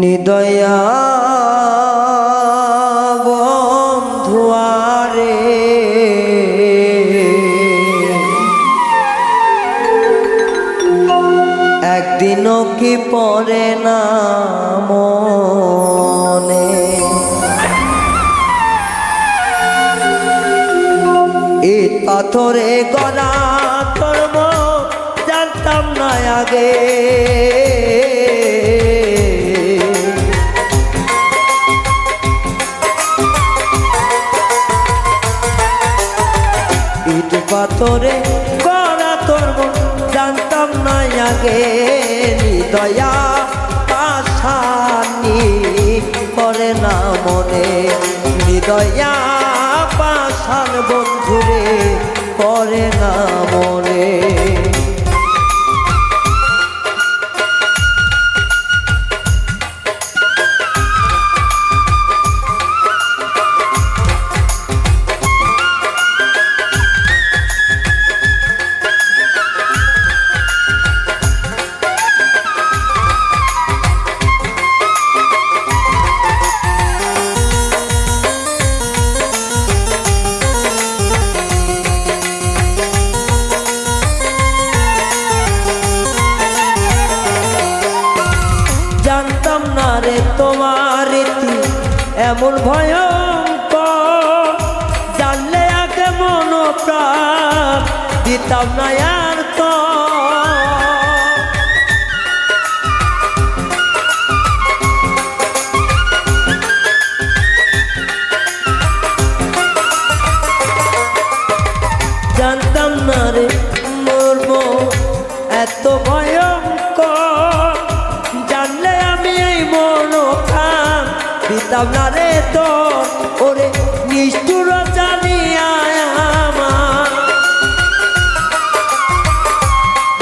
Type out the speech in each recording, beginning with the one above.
নিদয়া একদিনও কি পরে না মনে? পাথরে গলা ধর্ম জানতাম না আগে। গলা মন জানতাম না আগে। দয়া পাশানি করে না মনে। হৃদয়া পাশান বন্ধুরে করে না মনে। জানতাম না রে তোমার রীতি এমন ভয়ঙ্কর। জানলে আগে মন প্রাণ দিতাম না আর তো। জানতাম না রে মর্ম, এত ভয়ঙ্কর দিতাম না রে তোর ওরে নিষ্ঠুর জানিয়া আমার।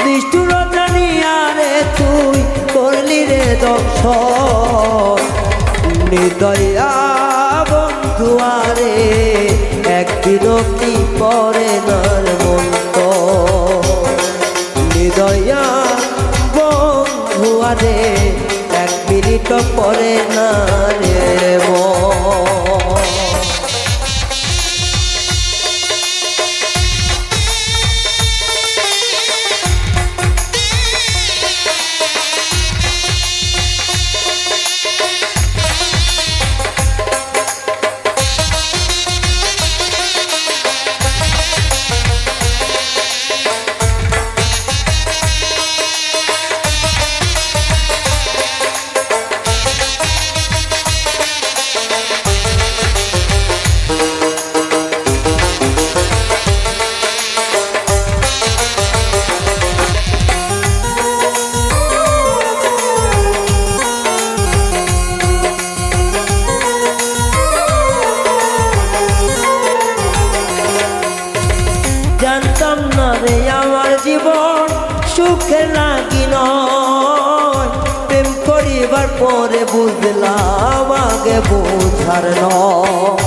নিষ্ঠুর জানিয়া তুই, করলি রে দক্ষ নিদয়া বন্ধুয়ারে একদিনও কি পরে নার মন্ত নিদয়া এক পরে না রে মন জীবন সুখে লাগি নয়। প্রেম করিবার পরে বুঝলাম আগে বোঝার নয়।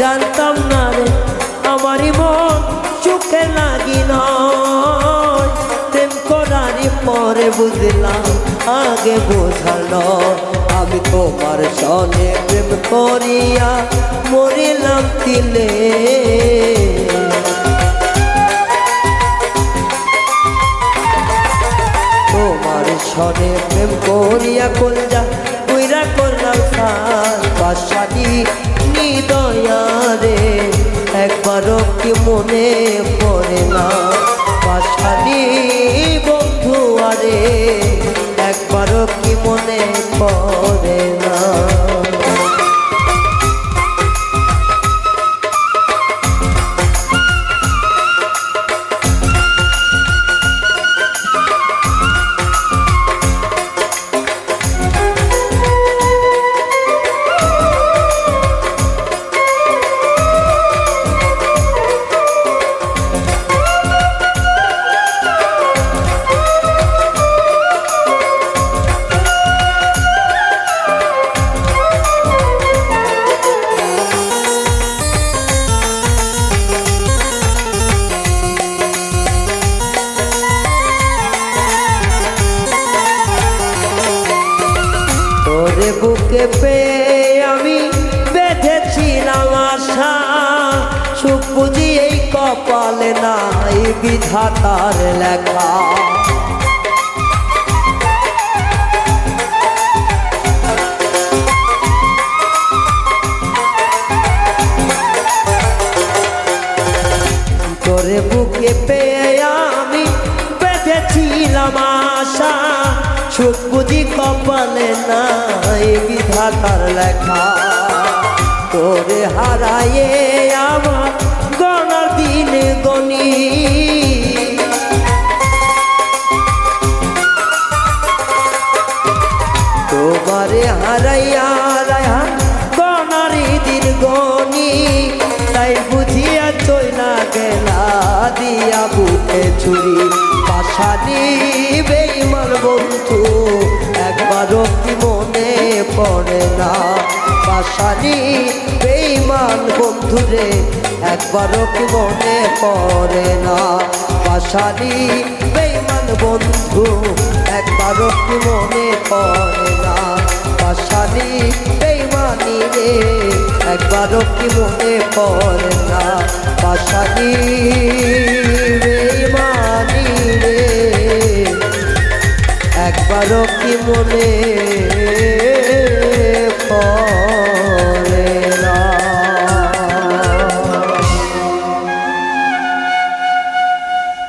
জানতাম না রে, আমারই বুঝলাম আগে বোঝানো আমি তোমার সনে প্রেম করিয়া মরিলাম তিলে। তোমার সনে প্রেম করিয়া কলজা কইরা করলাম সার বাসানি নিদয়া রে একবারও কি মনে পড়ে না বাসানি বন্ধু আরে একবারও কি মনে পড়ে না? বুকে পেয়ে আমি বেঁধেছিলাম আশা। এই কপালে নাই বিধাতার লেখা। তোরে বুকে পেয়ে আমি বেঁধেছিলাম আশা। সুখ বুঝি কপালে নাই বিধাতার লেখা। তোরে হারায়ে আমার গণার দিন গণি। তোমারে হারাইয়া রায়া গনারি দিন গনি তাই বুঝিয়া চইলা গেলা, দিয়া বুকে ছুরি। পাশানি বেইমান বন্ধু, একবারও কি মনে পড়ে না? পাশানি বেইমান বন্ধু রে, একবারও কি মনে পড়ে না? পাশানি বেইমান বন্ধু, একবারও কি মনে পড়ে না? পাশানি বেইমানি রে, একবারও কি মনে পড়ে না? পাশানি বেইমানি একবারও কি মনে?